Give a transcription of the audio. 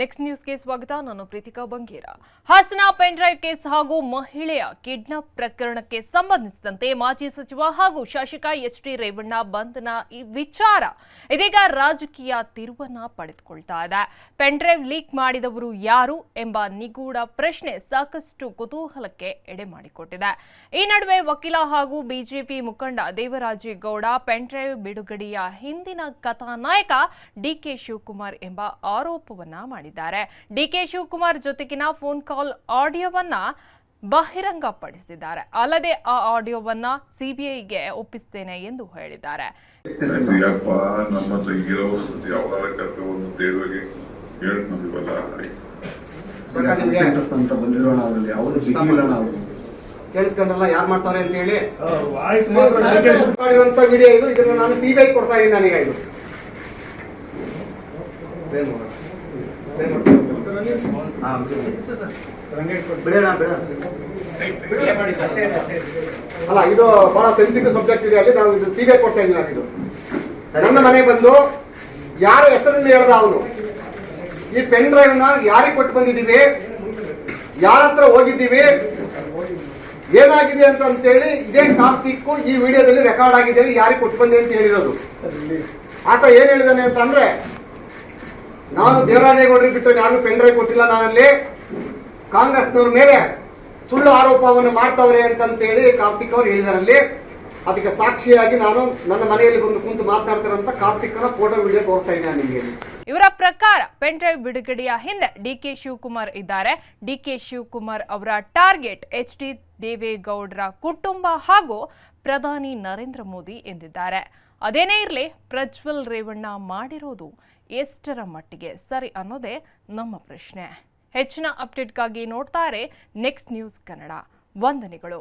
Next ನ್ಯೂಸ್ಗೆ ಸ್ವಾಗತ. ನಾನು ಪ್ರೀತಿಕಾ ಬಂಗೇರ. ಹಾಸನ ಪೆನ್ಡ್ರೈವ್ ಕೇಸ್ ಹಾಗೂ ಮಹಿಳೆಯ ಕಿಡ್ನಾಪ್ ಪ್ರಕರಣಕ್ಕೆ ಸಂಬಂಧಿಸಿದಂತೆ ಮಾಜಿ ಸಚಿವ ಹಾಗೂ ಶಾಸಕ ಎಚ್ ಡಿ ರೇವಣ್ಣ ಬಂಧನ ವಿಚಾರ ಇದೀಗ ರಾಜಕೀಯ ತಿರುವನ್ನ ಪಡೆದುಕೊಳ್ತಾ ಇದೆ. ಪೆನ್ಡ್ರೈವ್ ಲೀಕ್ ಮಾಡಿದವರು ಯಾರು ಎಂಬ ನಿಗೂಢ ಪ್ರಶ್ನೆ ಸಾಕಷ್ಟು ಕುತೂಹಲಕ್ಕೆ ಎಡೆ ಮಾಡಿಕೊಟ್ಟಿದೆ. ಈ ನಡುವೆ ವಕೀಲ ಹಾಗೂ ಬಿಜೆಪಿ ಮುಖಂಡ ದೇವರಾಜೇಗೌಡ ಪೆನ್ಡ್ರೈವ್ ಬಿಡುಗಡೆಯ ಹಿಂದಿನ ಕಥಾನಾಯಕ ಡಿಕೆ ಶಿವಕುಮಾರ್ ಎಂಬ ಆರೋಪವನ್ನ ಮಾಡಿದ್ದಾರೆ. ಡಿಕೆ ಶಿವಕುಮಾರ್ ಜೊತೆಗಿನ ಫೋನ್ ಕಾಲ್ ಆಡಿಯೋವನ್ನ ಬಹಿರಂಗಪಡಿಸಿದ್ದಾರೆ. ಅಲ್ಲದೆ ಆ ಆಡಿಯೋವನ್ನ ಸಿಬಿಐಗೆ ಒಪ್ಪಿಸ್ತೇನೆ ಎಂದು ಹೇಳಿದ್ದಾರೆ. ಕೇಳಿಸ್ಕೊಂಡ್ರಲ್ಲ ಯಾರು ಮಾಡ್ತಾರೆ ಅಂತ ಹೇಳಿ ವಿಡಿಯೋ ಇದು. ಇದನ್ನ ನಾನು ಸಿಬಿಐ ಕೊಡ್ತಾ ಇದ್ದೀನಿ ನನಗೆ ಇದು. ಅಲ್ಲ, ಇದು ಬಹಳ ಸೆನ್ಸಿಟಿವ್ ಸಬ್ಜೆಕ್ಟ್ ಇದೆ ಅಲ್ಲಿ, ನಾವು ಇದು ಸೀರೆ ಕೊಡ್ತಾ ಇದ್ದೀನಿ ನಾನು ಇದು. ನನ್ನ ಮನೆಗೆ ಬಂದು ಯಾರ ಹೆಸರನ್ನು ಹೇಳ್ದ ಅವನು? ಈ ಪೆನ್ ಡ್ರೈವ್ನ ಯಾರಿಗೆ ಕೊಟ್ಟು ಬಂದಿದ್ದೀವಿ? ಯಾರ ಹತ್ರ ಹೋಗಿದ್ದೀವಿ? ಏನಾಗಿದೆ ಅಂತ ಅಂತೇಳಿ ಇದೇ ಕಾರ್ತಿಕ್ ಈ ವಿಡಿಯೋದಲ್ಲಿ ರೆಕಾರ್ಡ್ ಆಗಿದೆ, ಯಾರಿಗೆ ಕೊಟ್ಟು ಬಂದೆ ಅಂತ ಹೇಳಿರೋದು. ಆತ ಏನ್ ಹೇಳಿದಾನೆ ಅಂತ ಅಂದ್ರೆ ನಾನು ದೇವರಾಜೇಗೌಡರಿಗೆ ಬಿಟ್ಟು ಯಾರು ಪೆನ್ ಡ್ರೈವ್ ಕೊಟ್ಟಿಲ್ಲ. ನಾನಲ್ಲಿ ಕಾಂಗ್ರೆಸ್ನವ್ರ ಮೇಲೆ ಸುಳ್ಳು ಆರೋಪವನ್ನು ಮಾಡ್ತವ್ರೆ ಅಂತಂತೇಳಿ ಕಾರ್ತಿಕ್ ಅವರು ಹೇಳಿದಾರಲ್ಲಿ. ಅದಕ್ಕೆ ಸಾಕ್ಷಿಯಾಗಿ ನಾನು ನನ್ನ ಮನೆಯಲ್ಲಿ ಬಂದು ಕುಂತು ಮಾತನಾಡ್ತಾರಂತ ಕಾರ್ತಿಕ್ನ ಫೋಟೋ ವಿಡಿಯೋ ತೋರ್ತಾ ಇದ್ದೀನಿ ನಿಮಗೆ ಇವರ ಪ್ರಕಾರ ಪೆನ್ ಡ್ರೈವ್ ಬಿಡುಗಡೆಯ ಹಿಂದೆ ಡಿ ಕೆ ಶಿವಕುಮಾರ್ ಇದ್ದಾರೆ. ಡಿ ಕೆ ಶಿವಕುಮಾರ್ ಅವರ ಟಾರ್ಗೆಟ್ ಎಚ್ ಡಿ ದೇವೇಗೌಡರ ಕುಟುಂಬ ಹಾಗೂ ಪ್ರಧಾನಿ ನರೇಂದ್ರ ಮೋದಿ ಎಂದಿದ್ದಾರೆ. ಅದೇನೇ ಇರಲಿ, ಪ್ರಜ್ವಲ್ ರೇವಣ್ಣ ಮಾಡಿರೋದು ಎಷ್ಟರ ಮಟ್ಟಿಗೆ ಸರಿ ಅನ್ನೋದೇ ನಮ್ಮ ಪ್ರಶ್ನೆ. ಹೆಚ್ಚಿನ ಅಪ್ಡೇಟ್ಗಾಗಿ ನೋಡ್ತಾರೆ ನೆಕ್ಸ್ಟ್ ನ್ಯೂಸ್ ಕನ್ನಡ ವಂದನೆಗಳು.